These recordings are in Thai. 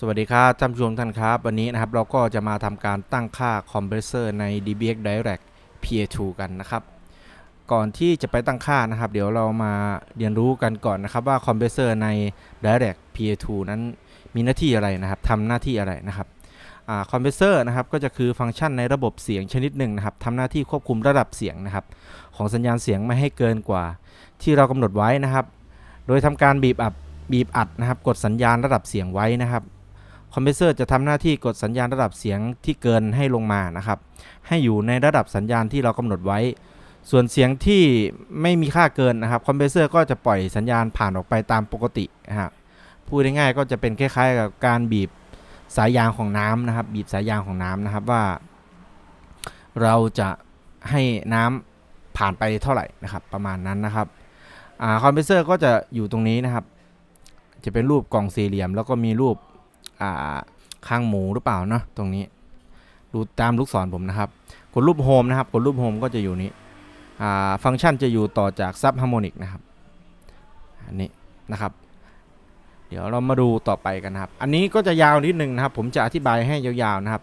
สวัสดีครับท่านผู้ชมท่านครับ วันนี้นะครับเราก็จะมาทำการตั้งค่าคอมเพรสเซอร์ใน DBX Direct PA2 กันนะครับ ก่อนที่จะไปตั้งค่านะครับ เดี๋ยวเรามาเรียนรู้กันก่อนนะครับว่าคอมเพรสเซอร์ใน Direct PA2 นั้นมีหน้าที่อะไรนะครับทำหน้าที่อะไรนะครับคอมเพรสเซอร์นะครับก็จะคือฟังก์ชันในระบบเสียงชนิดหนึ่งนะครับทำหน้าที่ควบคุมระดับเสียงนะครับ ของสัญญาณเสียงไม่ให้เกินกว่า ที่เรากำหนดไว้นะครับ โดยทำการบีบอัดบีบอัดนะครับ กดสัญญาณระดับเสียงไว้นะครับ อมเพรสเซอร์จะทำหน้าที่กดสัญญาณระดับเสียงที่เกินให้ลงมานะครับ ให้อยู่ในระดับสัญญาณที่เรากำหนดไว้ ส่วนเสียงที่ไม่มีค่าเกินนะครับคอมเพรสเซอร์ก็จะปล่อยสัญญาณผ่านออกไปตามปกตินะครับพูดง่ายๆก็จะเป็นคล้ายๆกับการบีบสายยางของน้ำนะครับ บีบสายยางของน้ำนะครับว่า เราจะให้น้ำผ่านไปเท่าไหร่นะครับ ประมาณนั้นนะครับคอมเพรสเซอร์ก็จะอยู่ตรงนี้นะครับ จะเป็นรูปกล่องสี่เหลี่ยม แล้วก็มีรูป อ่าข้างหมูหรือเปล่าเนาะตรงนี้ ดูตามลูกศรผมนะครับกดรูปโฮมนะครับกดรูปโฮมก็จะอยู่นี้อ่าฟังก์ชันจะอยู่ต่อจากซับฮาร์โมนิกนะครับอันนี้นะครับ เดี๋ยวเรามาดูต่อไปกันนะครับ อันนี้ก็จะยาวนิดนึงนะครับ ผมจะอธิบายให้ยาวๆนะครับ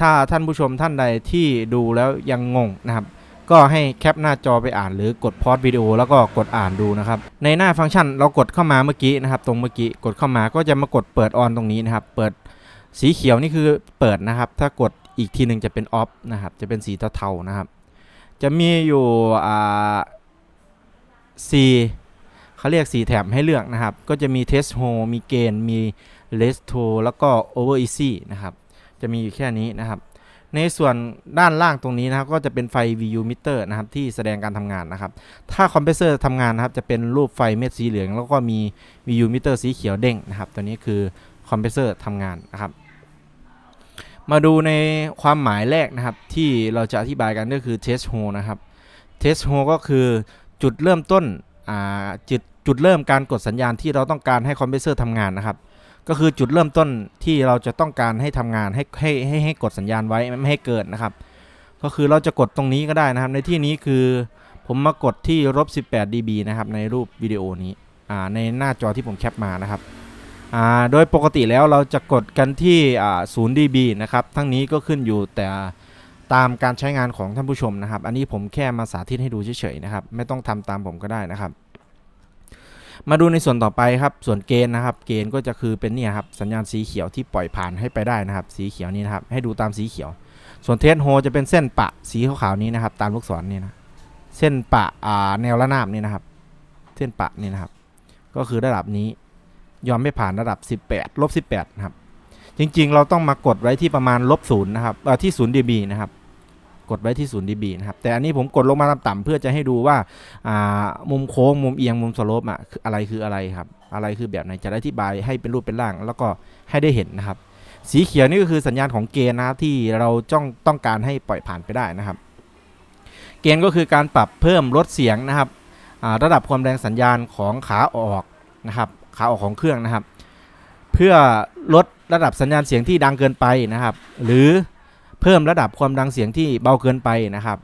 ถ้าท่านผู้ชมท่านใดที่ดูแล้วยังงงนะครับ ก็ให้แคปหน้าจอไปอ่านหรือกดพอสวิดีโอแล้วก็กดอ่านดูนะครับ ในหน้าฟังก์ชันเรากดเข้ามาเมื่อกี้นะครับ ตรงเมื่อกี้กดเข้ามาก็จะมากดเปิดออนตรงนี้นะครับ เปิดสีเขียวนี่คือเปิดนะครับ ถ้ากดอีกทีหนึ่งจะเป็นออฟนะครับ จะเป็นสีเทาๆนะครับ จะมีอยู่อ่าสีเขาเรียกสีแถบให้เลือกนะครับ ก็จะมี Test Hole มีเกณฑ์มี Resto แล้วก็ Over Easy นะครับ จะมีอยู่แค่นี้นะครับ ในส่วนด้านล่างตรงนี้นะครับก็จะเป็นไฟ VU meter นะครับที่แสดงการทำงานนะครับ ถ้าคอมเพรสเซอร์ทำงานนะครับจะเป็นรูปไฟเม็ดสีเหลือง แล้วก็มี VU meter สีเขียวเด้งนะครับ ตัวนี้คือคอมเพรสเซอร์ทำงานนะครับ มาดูในความหมายแรกนะครับ ที่เราจะอธิบายกันก็คือ test hole นะครับ test hole ก็คือจุดเริ่มต้นจุดจุดเริ่มการกดสัญญาณที่เราต้องการให้คอมเพรสเซอร์ทำงานนะครับ ก็คือจุดเริ่มต้นที่เราจะต้องการให้ทำงานให้ให้ให้ให้กดสัญญาณไว้ไม่ให้เกิดนะครับ ก็คือเราจะกดตรงนี้ก็ได้นะครับ ในที่นี้คือผมมากดที่ลบ18 dB นะครับในรูปวิดีโอนี้อ่าในหน้าจอที่ผมแคปมานะครับอ่าโดยปกติแล้วเราจะกดกันที่อ่า0 dB นะครับทั้งนี้ก็ขึ้นอยู่แต่ตามการใช้งานของท่านผู้ชมนะครับ อันนี้ผมแค่มาสาธิตให้ดูเฉยๆนะครับ ไม่ต้องทำตามผมก็ได้นะครับ มาดูในส่วนต่อไปครับ ส่วนเกณฑ์นะครับ เกณฑ์ก็จะคือเป็นเนี่ยครับ สัญญาณสีเขียวที่ปล่อยผ่านให้ไปได้นะครับ สีเขียวนี้นะครับ ให้ดูตามสีเขียว ส่วนเทสโฮจะเป็นเส้นปะสีขาวๆนี้นะครับ ตามลูกศรนี่นะ เส้นปะอ่าแนวระนาบนี่นะครับ เส้นปะนี่นะครับ ก็คือระดับนี้ ยอมไม่ผ่านระดับ 18ลบ18นะครับ จริงๆ เราต้องมากดไว้ที่ประมาณลบศูนย์นะครับเอ่อที่0 dB นะครับ กดไว้ที่0 dB นะครับ แต่อันนี้ผมกดลงมาต่ำๆเพื่อจะให้ดูว่าามุมโค้ง มุมเอียง มุมสโลปอะคืออะไรคืออะไรครับ อะไรคือแบบไหน จะได้อธิบายให้เป็นรูปเป็นร่าง แล้วก็ให้ได้เห็นนะครับ สีเขียวนี่ก็คือสัญญาณของเกณฑ์นะครับที่เราจ้องต้องการให้ปล่อยผ่านไปได้นะครับ เกณฑ์ก็คือการปรับเพิ่มลดเสียงนะครับ ระดับความแรงสัญญาณของขาออกนะครับ ขาออกของเครื่องนะครับ เพื่อลดระดับสัญญาณเสียงที่ดังเกินไปนะครับ หรือ เพิ่มระดับความดังเสียงที่เบาเกินไปนะครับ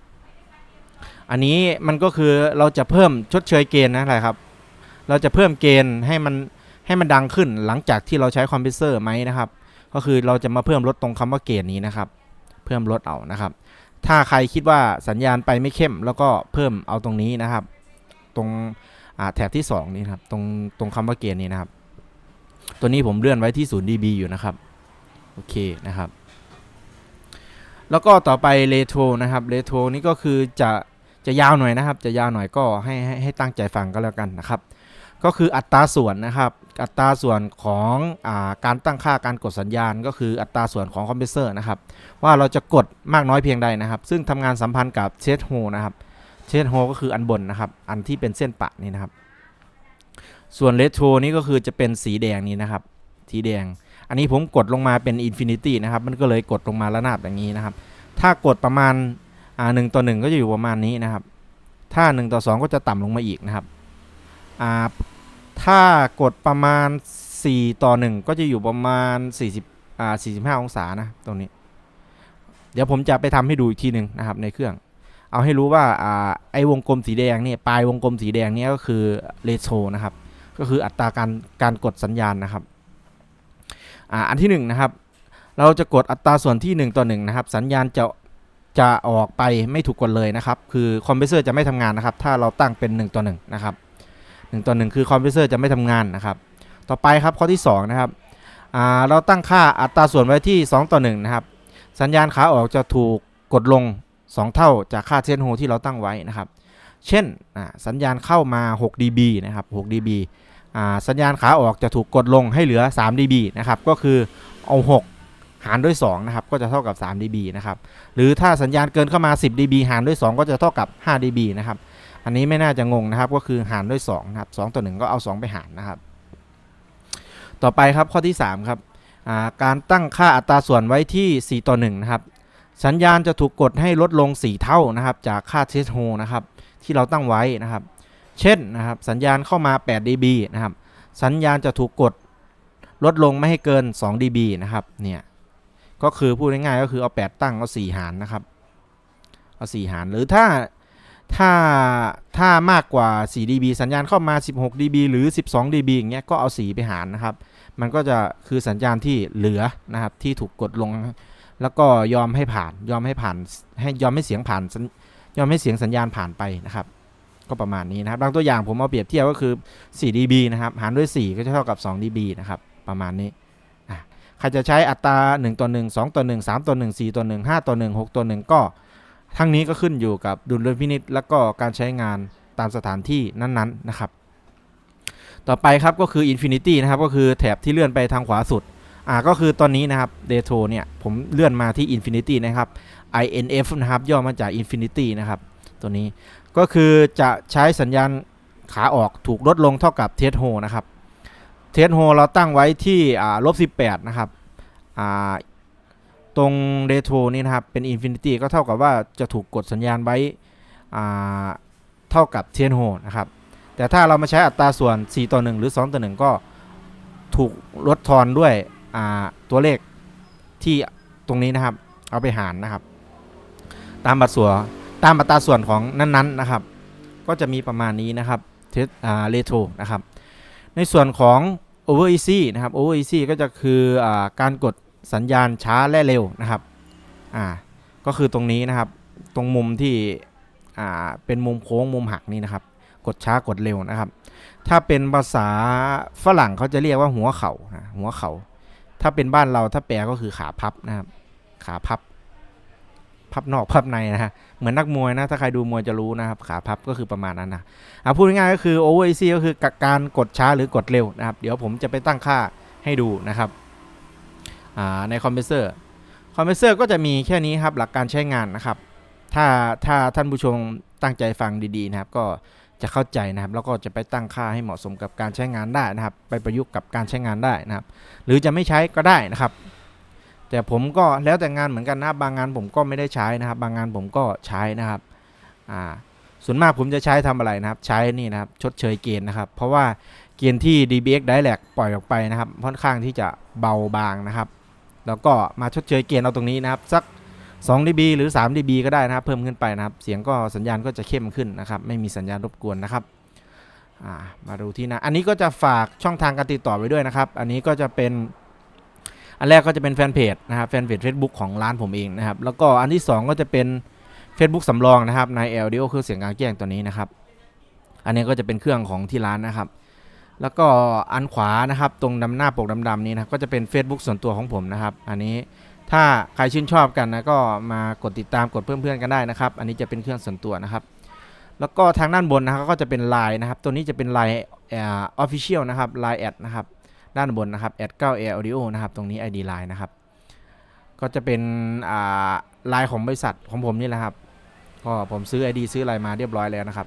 อันนี้มันก็คือเราจะเพิ่มชดเชยเกณฑ์นะอะไรครับ เราจะเพิ่มเกณฑ์ให้มันให้มันดังขึ้นหลังจากที่เราใช้คอมเพรสเซอร์ไหมนะครับ ก็คือเราจะมาเพิ่มลดตรงคำว่าเกณฑ์นี้นะครับ เพิ่มลดเอานะครับ ถ้าใครคิดว่าสัญญาณไปไม่เข้ม แล้วก็เพิ่มเอาตรงนี้นะครับ ตรงแถบที่สองนี้นะครับตรงตรงคำว่าเกณฑ์นี้นะครับ ตัวนี้ผมเลื่อนไว้ที่ 0 dB อยู่นะครับ โอเคนะครับ แล้วก็ต่อไปเรโทรนะครับเรโทรนี่ก็คือจะจะยาวหน่อยนะครับ จะยาวหน่อยก็ให้ให้ให้ตั้งใจฟังก็แล้วกันนะครับ ก็คืออัตราส่วนนะครับ อัตราส่วนของอาการตั้งค่าการกดสัญญาณ ก็คืออัตราส่วนของคอมเพรสเซอร์นะครับ ว่าเราจะกดมากน้อยเพียงใดนะครับ ซึ่งทำงานสัมพันธ์กับเชสโฮนะครับเชสโฮก็คืออันบนนะครับ อันที่เป็นเส้นปะนี่นะครับ ส่วนเลโทรนี่ก็คือจะเป็นสีแดงนี้นะครับ สีแดง อันนี้ผมกดลงมาเป็นอินฟินิตี้นะครับมันก็เลยกดลงมาระนาบอย่างนี้นะครับ ถ้ากดประมาณอ่าหนึ่งต่อหนึ่งก็จะอยู่ประมาณนี้นะครับ ถ้า 1 ต่อ 2 ก็จะต่ำลงมาอีกนะครับอ่าถ้ากดประมาณ 4 ต่อ 1 ก็จะอยู่ประมาณ 40อ่า45 องศานะตรงนี้ เดี๋ยวผมจะไปทำให้ดูอีกทีหนึ่งนะครับในเครื่อง เอาให้รู้ว่าอ่าไอ้วงกลมสีแดงเนี่ยปลายวงกลมสีแดงเนี่ยก็คือเรโซนะครับก็คืออัตราการการกดสัญญาณนะครับ อ่าอันที่หนึ่งนะครับ เราจะกดอัตราส่วนที่ 1 ต่อ1นะครับ สัญญาณจะจะออกไปไม่ถูกกดเลยนะครับ คือคอมเพรสเซอร์จะไม่ทำงานนะครับ ถ้าเราตั้งเป็น 1 ต่อ1นะครับ1ต่อ1คือคอมเพรสเซอร์จะไม่ทำงานนะครับ ต่อไปครับข้อที่ 2 นะครับเราตั้งค่าอัตราส่วนไว้ที่ 2 ต่อ1นะครับ สัญญาณขาออกจะถูกกดลง 2 เท่าจากค่าเทนโฮที่เราตั้งไว้นะครับ เช่นสัญญาณเข้ามา 6 dB นะครับ 6 dB สัญญาณขาออกจะถูกกดลงให้เหลือ 3 dB นะครับ ก็คือเอา 6 หารด้วย2นะครับ ก็จะเท่ากับ 3 dB นะครับ หรือถ้าสัญญาณเกินเข้ามา 10 dB หารด้วย 2 ก็จะเท่ากับ 5 dB นะครับ อันนี้ไม่น่าจะงงนะครับ ก็คือหารด้วย2นะครับ2ต่อ1ก็เอา 2 ไปหารนะครับ ต่อไปครับข้อที่ 3 ครับ การตั้งค่าอัตราส่วนไว้ที่ 4 ต่อ1นะครับ สัญญาณจะถูกกดให้ลดลง 4 เท่านะครับ จากค่าเทสโฮนะครับ ที่เราตั้งไว้นะครับ เช่นนะครับสัญญาณเข้ามา 8 dB นะครับสัญญาณจะถูกกดลดลงไม่ให้เกิน 2 dB นะครับเนี่ยก็คือพูดง่ายๆก็คือเอา 8 ตั้งเอา 4 หารนะครับเอา 4 หารหรือถ้าถ้าถ้ามากกว่า 4 dB สัญญาณเข้ามา 16 dB หรือ 12 dB อย่างเงี้ยก็เอา 4 ไปหารนะครับ มันก็จะคือสัญญาณที่เหลือนะครับที่ถูกกดลง แล้วก็ยอมให้ผ่านยอมให้ผ่านให้ยอมให้เสียงผ่านยอมให้เสียงสัญญาณผ่านไปนะครับ ก็ประมาณนี้นะครับบางตัวอย่างผมเอาเปรียบเทียบก็คือ 4 dB นะครับหารด้วย 4 ก็จะเท่ากับ 2 dB นะครับประมาณนี้ใครจะใช้อัตรา 1ต่อ1 2ต่อ1 3ต่อ1 4ต่อ1 5ต่อ1 6ต่อ1 ก็ทั้งนี้ก็ขึ้นอยู่กับดุลยพินิจแล้วก็การใช้งานตามสถานที่นั้นๆนะครับ ต่อไปครับก็คือ Infinity นะครับก็คือแถบที่เลื่อนไปทางขวาสุดอ่าก็คือตอนนี้นะครับ d e t o เนี่ยผมเลื่อนมาที่ Infinity นะครับ INF นะครับย่อมาจาก Infinity นะครับตัวนี้ ก็คือจะใช้สัญญาณขาออกถูกลดลงเท่ากับเทสโฮนะครับ เทสโฮเราตั้งไว้ที่อ่าลบ18นะครับตรงเรโทรนี่นะครับ เป็น Infinity ก็เท่ากับว่าจะถูกกดสัญญาณไว้เท่ากับเทสโฮนะครับ แต่ถ้าเรามาใช้อัตราส่วน 4 ต่อ 1 หรือ 2 ต่อ 1 ก็ถูกลดทอนด้วยตัวเลขที่ตรงนี้นะครับ เอาไปหารนะครับ ตามบัตรส่วน ตามอัตราส่วนของนั้นๆนะครับ ก็จะมีประมาณนี้นะครับเทสอ่าเรโทรนะครับ ในส่วนของ over easy นะครับ over easy ก็จะคืออาการกดสัญญาณช้าและเร็วนะครับอ่าก็คือตรงนี้นะครับตรงมุมที่อ่าเป็นมุมโค้งมุมหักนี่นะครับ กดช้ากดเร็วนะครับ ถ้าเป็นภาษาฝรั่งเขาจะเรียกว่าหัวเขา่านะหัวเขา่าถ้าเป็นบ้านเราถ้าแปลก็คือขาพับนะครับ ขาพับ พับนอกพับในนะฮะเหมือนนักมวยนะถ้าใครดูมวยจะรู้นะครับขาพับก็คือประมาณนั้นนะอะพูดง่ายๆก็คือ over easy ก็คือการกดช้าหรือกดเร็วนะครับ เดี๋ยวผมจะไปตั้งค่าให้ดูนะครับอ่าในคอมเพรสเซอร์คอมเพรสเซอร์ก็จะมีแค่นี้ครับหลักการใช้งานนะครับ ถ้าถ้าท่านผู้ชมตั้งใจฟังดีๆนะครับ ก็จะเข้าใจนะครับ แล้วก็จะไปตั้งค่าให้เหมาะสมกับการใช้งานได้นะครับ ไปประยุกต์กับการใช้งานได้นะครับ หรือจะไม่ใช้ก็ได้นะครับ แต่ผมก็แล้วแต่งานเหมือนกันนะบางงานผมก็ไม่ได้ใช้นะครับ บางงานผมก็ใช้นะครับอ่าส่วนมากผมจะใช้ทำอะไรนะครับ ใช้นี่นะครับชดเชยเกณฑ์นะครับ เพราะว่าเกณฑ์ที่ DBX Direct ปล่อยออกไปนะครับ ค่อนข้างที่จะเบาบางนะครับ แล้วก็มาชดเชยเกณฑ์เอาตรงนี้นะครับ สัก 2 dB หรือ 3 dB ก็ได้นะครับ เพิ่มขึ้นไปนะครับ เสียงก็สัญญาณก็จะเข้มขึ้นนะครับ ไม่มีสัญญาณรบกวนนะครับมาดูที่นะ อันนี้ก็จะฝากช่องทางการติดต่อไว้ด้วยนะครับ อันนี้ก็จะเป็น อันแรกก็จะเป็นแฟนเพจนะครับแฟนเพจ Facebook ของร้านผมเองนะครับ แล้วก็อันที่ 2 ก็จะเป็น Facebook สำรองนะครับใน LDO เครื่อเสียงกลางแจ้งตัวนี้นะครับ อันนี้ก็จะเป็นเครื่องของที่ร้านนะครับ แล้วก็อันขวานะครับตรงดำหน้าปกดำๆนี้นะก็จะเป็น Facebook ส่วนตัวของผมนะครับ อันนี้ถ้าใครชื่นชอบกันนะก็มากดติดตามกดเพื่อนๆกันได้นะครับ อันนี้จะเป็นเครื่องส่วนตัวนะครับ แล้วก็ทางด้านบนนะครับก็จะเป็น Line นะครับ ตัวนี้จะเป็น Line ออ Official นะครับ Line แอดนะครับ ด้านบนนะครับ @9 air audio นะครับตรงนี้ ID line นะครับ ก็จะเป็นอ่าไลน์ของบริษัทของผมนี่แหละครับ ก็ผมซื้อ ID ซื้ออะไรมาเรียบร้อยแล้วนะครับ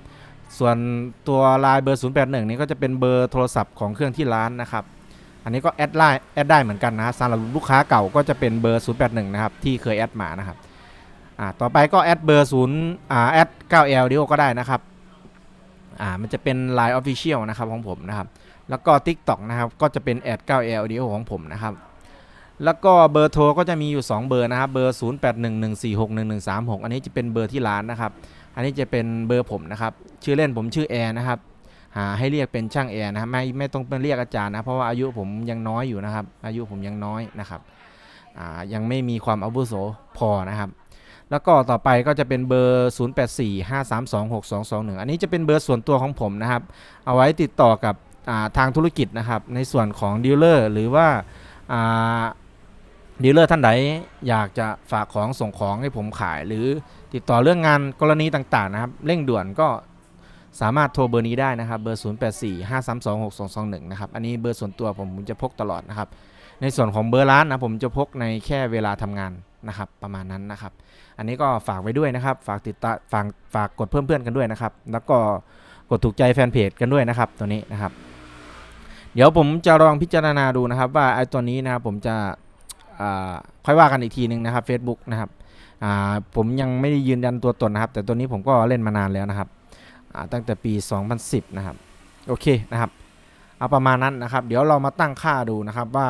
ส่วนตัวลน์เบอร์ 081 นี้ก็จะเป็นเบอร์โทรศัพท์ของเครื่องที่ร้านนะครับ อันนี้ก็แอดไลน์แอดได้เหมือนกันนะฮะสำหรับลูกค้าเก่าก็จะเป็นเบอร์ 081 นะครับที่เคยแอดมานะครับต่อไปก็แอดเบอร์0อ่าแอด 9L ดิโอก็ได้นะครับ อ่ามันจะเป็น Line Official นะครับของผมนะครับ แล้วก็ TikTok นะครับก็จะเป็นแอด 9L Audio ของผมนะครับแล้วก็เบอร์โทรก็จะมีอยู่ 2 เบอร์นะครับเบอร์ 0811461136 อันนี้จะเป็นเบอร์ที่ร้านนะครับ อันนี้จะเป็นเบอร์ผมนะครับ ชื่อเล่นผมชื่อแอร์นะครับหาให้เรียกเป็นช่างแอร์นะครับไม่ไม่ต้องเป็นเรียกอาจารย์นะเพราะว่าอายุผมยังน้อยอยู่นะครับ อายุผมยังน้อยนะครับอ่ายังไม่มีความอาวุโสพอนะครับ แล้วก็ต่อไปก็จะเป็นเบอร์ 0845326221 อันนี้จะเป็นเบอร์ส่วนตัวของผมนะครับ เอาไว้ติดต่อกับาทางธุรกิจนะครับ ในส่วนของดีลเลอร์หรือว่าอ่าดีลเลอร์ท่านใดอยากจะฝากของส่งของให้ผมขาย หรือติดต่อเรื่องงานกรณีต่างๆนะครับ เร่งด่วนก็สามารถโทรเบอร์นี้ได้นะครับ เบอร์ 0845326221 นะครับ อันนี้เบอร์ส่วนตัวผมผมจะพกตลอดนะครับ ในส่วนของเบอร์ร้านนะผมจะพกในแค่เวลาทำงานนะครับ ประมาณนั้นนะครับ อันนี้ก็ฝากไว้ด้วยนะครับ ฝากติดตามฝากฝากกดเพิ่มเพื่อนกันด้วยนะครับ แล้วก็กดถูกใจแฟนเพจกันด้วยนะครับ ตัวนี้นะครับ เดี๋ยวผมจะลองพิจารณาดูนะครับ ว่าไอ้ตัวนี้นะครับผมจะค่อยว่ากันอีกทีหนึ่งนะครับ Facebook นะครับผมยังไม่ได้ยืนยันตัวตนนะครับ แต่ตัวนี้ผมก็เล่นมานานแล้วนะครับตั้งแต่ปี 2010 นะครับ โอเคนะครับ เอาประมาณนั้นนะครับ เดี๋ยวเรามาตั้งค่าดูนะครับว่า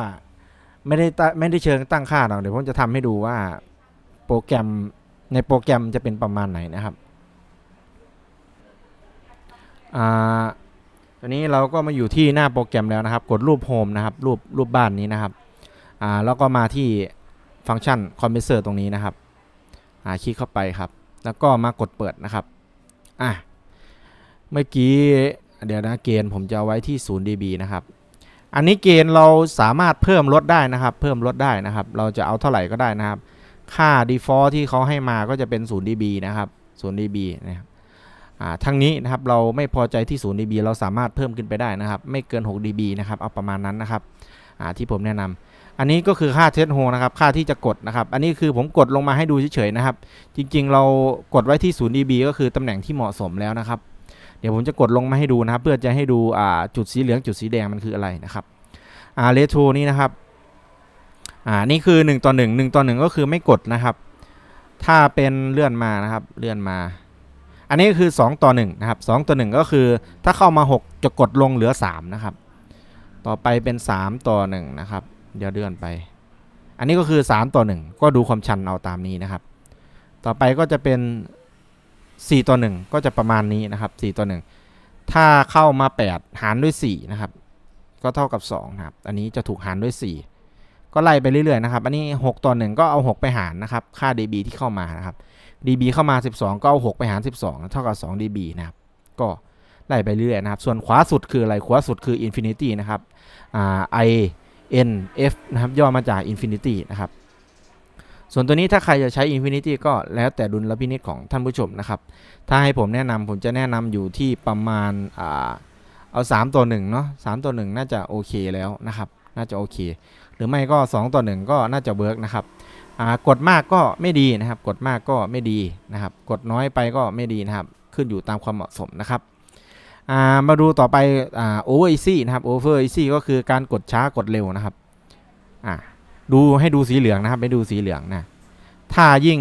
ไม่ได้ไม่ได้เชิงตั้งค่าหรอกเดี๋ยวผมจะทำให้ดูว่า โปรแกรมในโปรแกรมจะเป็นประมาณไหนนะครับอ่าตอนนี้เราก็มาอยู่ที่หน้าโปรแกรมแล้วนะครับ กดรูปโฮมนะครับ รูปรูปบ้านนี้นะครับอ่าแล้วก็มาที่ฟังก์ชันคอมเพรสเซอร์ตรงนี้นะครับอ่าคลิกเข้าไปครับ แล้วก็มากดเปิดนะครับอะเมื่อกี้เดี๋ยวนะเกณฑ์ผมจะไว้ที่ 0 dB นะครับ อันนี้เกณฑ์เราสามารถเพิ่มลดได้นะครับ เพิ่มลดได้นะครับ เราจะเอาเท่าไหร่ก็ได้นะครับ ค่า default ที่เขาให้มาก็จะเป็น 0 dB นะครับ 0 dB นะครับอ่าทั้งนี้นะครับเราไม่พอใจที่ 0 dB เราสามารถเพิ่มขึ้นไปได้นะครับ ไม่เกิน 6 dB นะครับเอาประมาณนั้นนะครับอ่าที่ผมแนะนำอันนี้ก็คือค่าเทสโฮนะครับ ค่าที่จะกดนะครับ อันนี้คือผมกดลงมาให้ดูเฉยๆนะครับ จริงๆ เรากดไว้ที่ 0 dB ก็คือตำแหน่งที่เหมาะสมแล้วนะครับ เดี๋ยวผมจะกดลงมาให้ดูนะครับ เพื่อจะให้ดูอ่าจุดสีเหลืองจุดสีแดงมันคืออะไรนะครับอ่าเรโทรนี่นะครับ อ่านี่คือ1ต่อ1 1ต่อ1ก็คือไม่กดนะครับ ถ้าเป็นเลื่อนมานะครับเลื่อนมา อันนี้คือ 2 ต่อ1นะครับ2ต่อ1ก็คือถ้าเข้ามา 6 จะกดลงเหลือ 3 นะครับ ต่อไปเป็น 3 ต่อ1นะครับ เดี๋ยวเลื่อนไป อันนี้ก็คือ 3 ต่อ 1 ก็ดูความชันเอาตามนี้นะครับ ต่อไปก็จะเป็น 4 ต่อ 1 ก็จะประมาณนี้นะครับ 4 ต่อ 1 ถ้าเข้ามา 8 หารด้วย4นะครับก็เท่ากับ2นะครับ อันนี้จะถูกหารด้วย 4 ก็ไล่ไปเรื่อยๆนะครับ อันนี้ 6 ต่อ 1 ก็เอา 6 ไปหารนะครับ ค่า dB ที่เข้ามานะครับ dB เข้ามา 12 ก็เอา 6 ไปหาร 12 เท่ากับ 2 dB นะครับ ก็ไล่ไปเรื่อยๆนะครับ ส่วนขวาสุดคืออะไร ขวาสุดคือ infinity นะครับอ่า i n f นะครับ ย่อมาจาก infinity นะครับ ส่วนตัวนี้ถ้าใครจะใช้ infinity ก็แล้วแต่ดุลพินิจของท่านผู้ชมนะครับ ถ้าให้ผมแนะนำผมจะแนะนำอยู่ที่ประมาณอ่าเอา 3 ต่อ1เนาะ3 ต่อ 1 น่าจะโอเคแล้วนะครับ น่าจะโอเค หรือไม่ก็ 2 ต่อ 1 ก็น่าจะเวิร์กนะครับกดมากก็ไม่ดีนะครับ กดมากก็ไม่ดีนะครับ กดน้อยไปก็ไม่ดีนะครับ ขึ้นอยู่ตามความเหมาะสมนะครับามาดูต่อไปอ่า over easy นะครับ over easy ก็คือการกดช้ากดเร็วนะครับดูให้ดูสีเหลืองนะครับ ไม่ดูสีเหลืองนะถ้ายิ่ง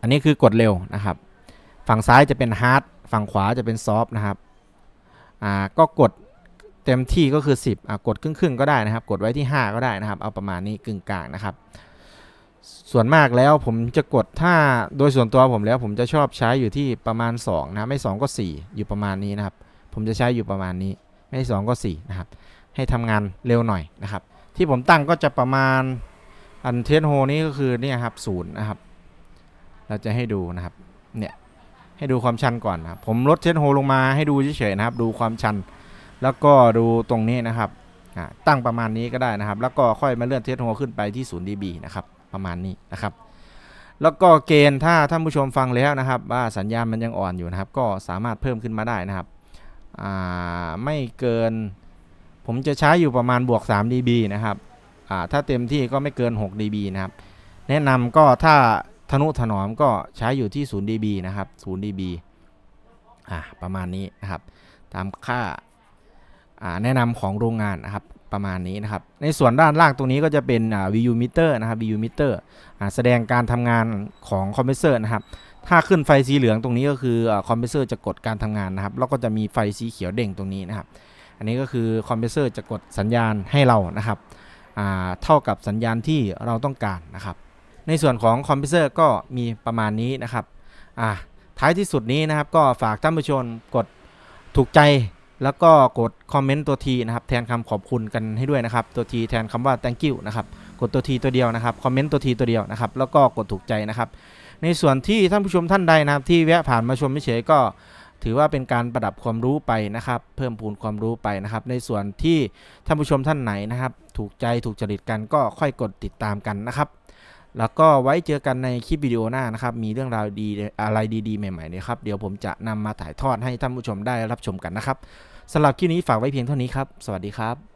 อันนี้คือกดเร็วนะครับ ฝั่งซ้ายจะเป็น hard ฝั่งขวาจะเป็น soft นะครับก็กด เต็มที่ก็คือ 10อะกดครึ่งๆก็ได้นะครับ กดไว้ที่ 5 ก็ได้นะครับ เอาประมาณนี้กึ่งกลางนะครับ ส่วนมากแล้วผมจะกดถ้าโดยส่วนตัวผมแล้วผมจะชอบใช้อยู่ที่ประมาณ2นะไม่2ก็ 4 อยู่ประมาณนี้นะครับ ผมจะใช้อยู่ประมาณนี้ ไม่2ก็4นะครับ ให้ทำงานเร็วหน่อยนะครับ ที่ผมตั้งก็จะประมาณอันเทสโฮนี่ก็คือเนี่ยครับศูนย์นะครับ เราจะให้ดูนะครับเนี่ยให้ดูความชันก่อนนะผมลดเทสโฮลงมาให้ดูเฉยๆนะครับ ดูความชัน แล้วก็ดูตรงนี้นะครับตั้งประมาณนี้ก็ได้นะครับ แล้วก็ค่อยมาเลื่อนเทสโฮขึ้นไปที่0 dB นะครับประมาณนี้นะครับ แล้วก็เกณฑ์ถ้าท่านผู้ชมฟังแล้วนะครับ ว่าสัญญาณมันยังอ่อนอยู่นะครับ ก็สามารถเพิ่มขึ้นมาได้นะครับไม่เกิน ผมจะใช้อยู่ประมาณบวก 3 dB นะครับถ้าเต็มที่ก็ไม่เกิน 6 dB นะครับ แนะนำก็ถ้าทนุถนอมก็ใช้อยู่ที่0 dB นะครับ0 dB ประมาณนี้นะครับ ตามค่า แนะนำของโรงงานนะครับประมาณนี้นะครับ ในส่วนด้านล่างตรงนี้ก็จะเป็น VU meter นะครับ VU meter อ่าแสดงการทำงานของคอมเพรสเซอร์นะครับ ถ้าขึ้นไฟสีเหลืองตรงนี้ก็คืออคอมเพรสเซอร์จะกดการทำงานนะครับ แล้วก็จะมีไฟสีเขียวเด้งตรงนี้นะครับ อันนี้ก็คือคอมเพรสเซอร์จะกดสัญญาณให้เรานะครับเท่ากับสัญญาณที่เราต้องการนะครับ ในส่วนของคอมเพรสเซอร์ก็มีประมาณนี้นะครับท้ายที่สุดนี้นะครับก็ฝากท่านผู้ชมกดถูกใจ แล้วก็กดคอมเมนต์ตัวทีนะครับแทนคำขอบคุณกันให้ด้วยนะครับ ตัวทีแทนคำว่า thank you นะครับกดตัวทีตัวเดียวนะครับคอมเมนต์ตัวทีตัวเดียวนะครับแล้วก็กดถูกใจนะครับ ในส่วนที่ท่านผู้ชมท่านใดนะครับ ที่แวะผ่านมาชมเฉยก็ถือว่าเป็นการประดับความรู้ไปนะครับ เพิ่มพูนความรู้ไปนะครับ ในส่วนที่ท่านผู้ชมท่านไหนนะครับ ถูกใจถูกจริตกันก็ค่อยกดติดตามกันนะครับ แล้วก็ไว้เจอกันในคลิปวิดีโอหน้านะครับ มีเรื่องราวดีอะไรดีๆ ใหม่ๆนะครับ เดี๋ยวผมจะนำมาถ่ายทอดให้ท่านผู้ชมได้รับชมกันนะครับ สำหรับคลิปนี้ฝากไว้เพียงเท่านี้ครับ สวัสดีครับ